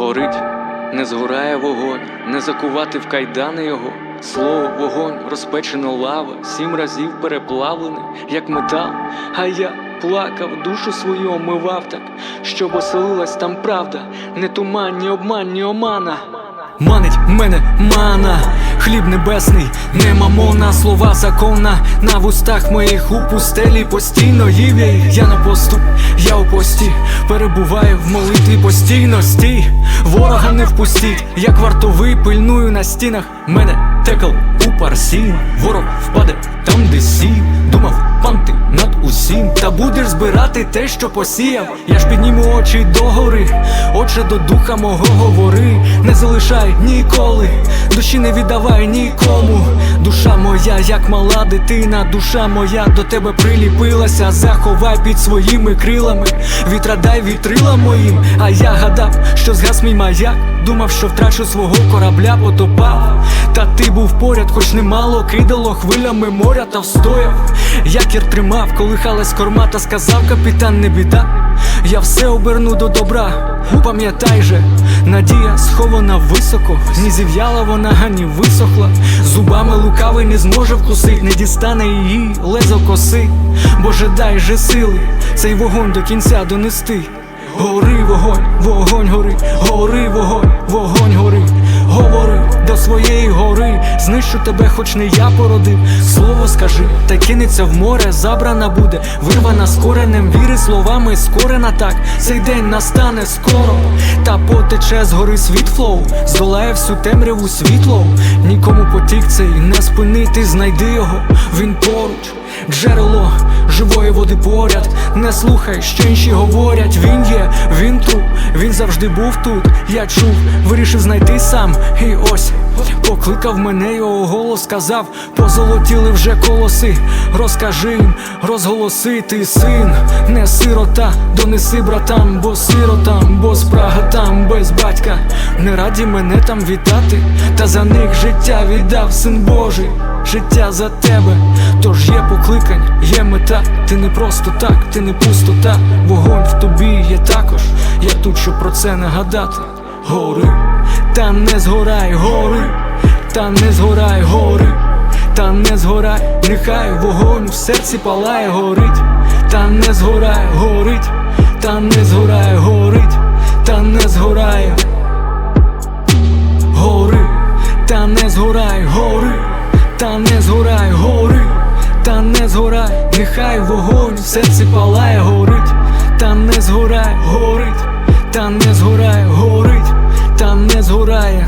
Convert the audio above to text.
Горить, не згорає вогонь, не закувати в кайдани його. Слово, вогонь, розпечена лава, сім разів переплавлений, як метал. А я плакав, душу свою омивав так, щоб оселилась там правда, не туман, ні обман, ні омана. Манить мене мана, хліб небесний, не мамона, слова закона. На вустах моїх у пустелі постійно їв я на посту, я у пості, перебуваю в молитві постійно. Стій, ворога не впустіть, як вартовий пильную на стінах. Мене текл у парсі, ворог впаде там, де сів, збирати те, що посіяв. Я ж підніму очі догори, отже до духа мого говори, не залишай ніколи, душі не віддавай нікому. Душа моя, як мала дитина, душа моя до тебе приліпилася. Заховай під своїми крилами, вітра дай вітрила моїм. А я гадав, що згас мій маяк, думав, що втрачу свого корабля, потопав. Та ти був поряд, хоч немало кидало хвилями моря та встояв. Якір тримав, колихалась корма, та сказав капітан, не біда. Я все оберну до добра. Пам'ятай же, надія схована високо, ні зів'яла вона, ані висохла. Зубами лукавий не зможе вкусить, не дістане її лезо коси. Боже, дай же сили, цей вогонь до кінця донести. Гори вогонь, вогонь гори, гори вогонь, вогонь гори, говори знищу тебе, хоч не я породив. Слово скажи, та кинеться в море, забрана буде, вирвана з коренем віри словами, скорена так, цей день настане скоро, та потече з гори світло, здолає всю темряву світло. Нікому потік цей не спинити, знайди його, він поруч. Джерело живої води поряд, не слухай, що інші говорять. Він є, він тут, він завжди був тут. Я чув, вирішив знайти сам. І ось покликав мене, його голос сказав, позолотіли вже колоси. Розкажи їм, розголоси ти син, не сирота, донеси братам, бо сиротам, бо спрага там без батька. Не раді мене там вітати, та за них життя віддав син Божий, життя за тебе. Тож є покликань, є мета, ти не просто так, ти не пустота, вогонь в тобі є також. Я тут, щоб про це нагадати. Гори, та не згорай, гори, та не згорай, гори, та не згорай, нехай вогонь в серці палає, горить, та не згорай, горить, та не згорай, горить, та не згорає. Гори, та не згорай, гори, та не згорай, гори, та не згорай, нехай вогонь в серці палає, горить, та не згорай, горить, та не згорай, горить, та не згорає.